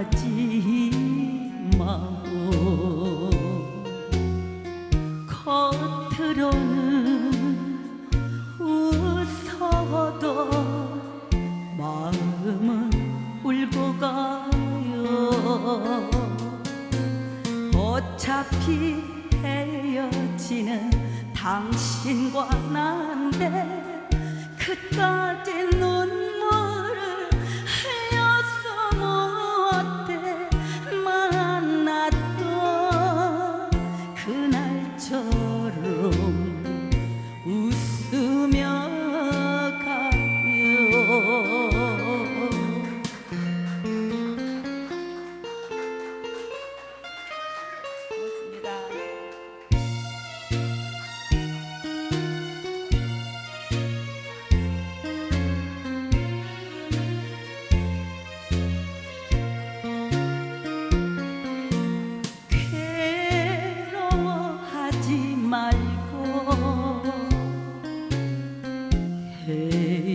하지 마오 겉으로는 웃어도 마음은 울고 가요. 어차피 헤어지는 당신과 난데 그까지 눈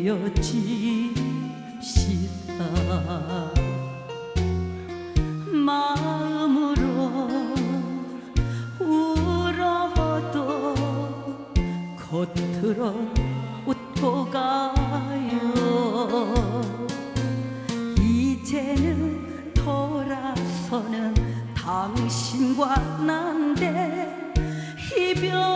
헤어집시다. 마음으로 울어도 겉으로 웃고 가요. 이제는 돌아서는 당신과 난데 이별이 서